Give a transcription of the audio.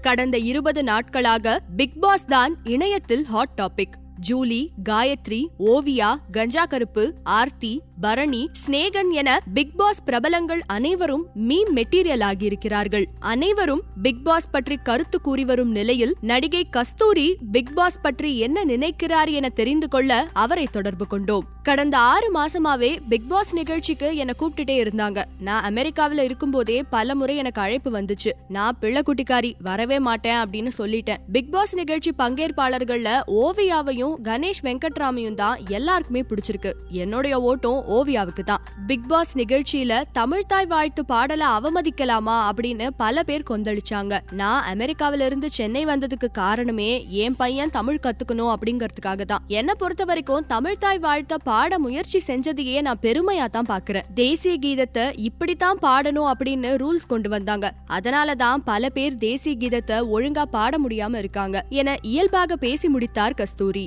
கடந்த இருபது நாட்களாக பிக் பாஸ் தான் இணையத்தில் hot topic. Julie Gayathri Oviya Ganja Karuppu Aarthi Bharani Snehan என பிக் பாஸ் பிரபலங்கள் அனைவரும் மீம் மெட்டீரியல் ஆகியிருக்கிறார்கள். அனைவரும் பிக் பாஸ் பற்றி கருத்து கூறி வரும் நிலையில் நடிகை கஸ்தூரி பிக் பாஸ் பற்றி என்ன நினைக்கிறார் என தெரிந்து கொள்ள அவரை தொடர்பு கொண்டோம். கடந்த ஆறு மாசமாவே பிக் பாஸ் நிகழ்ச்சிக்கு என்னை கூப்பிட்டுட்டே இருந்தாங்க. நான் அமெரிக்காவில இருக்கும்போதே பல முறை எனக்கு அழைப்பு வந்துச்சு. நான் பிள்ளை குட்டிக்காரி வரவே மாட்டேன் அப்படின்னு சொல்லிட்டேன். பிக் பாஸ் நிகழ்ச்சி பங்கேற்பாளர்கள்ல ஓவியாவையும் கணேஷ் வெங்கட்ராமையும் தான் எல்லாருக்குமே பிடிச்சிருக்கு. என்னுடைய ஓட்டம் ஓவியாவுக்கு தான். பிக் பாஸ் நிகழ்ச்சியில தமிழ்தாய் வாழ்த்து பாடல அவமதிக்கலாமா அப்படின்னு பல பேர் கொந்தளிச்சாங்க. நான் அமெரிக்காவில இருந்து சென்னை வந்ததுக்கு காரணமே என் பையன் தமிழ் கத்துக்கணும் அப்படிங்கறதுக்காக தான். என்ன பொறுத்த வரைக்கும் தமிழ்தாய் வாழ்த்த பாட முயற்சி செஞ்சதையே நான் பெருமையா தான் பாக்குறேன். தேசிய கீதத்தை இப்படித்தான் பாடணும் அப்படின்னு ரூல்ஸ் கொண்டு வந்தாங்க. அதனால தான் பல பேர் தேசிய கீதத்தை ஒழுங்கா பாட முடியாம இருக்காங்க. என இயல்பாக பேசி முடித்தார் கஸ்தூரி.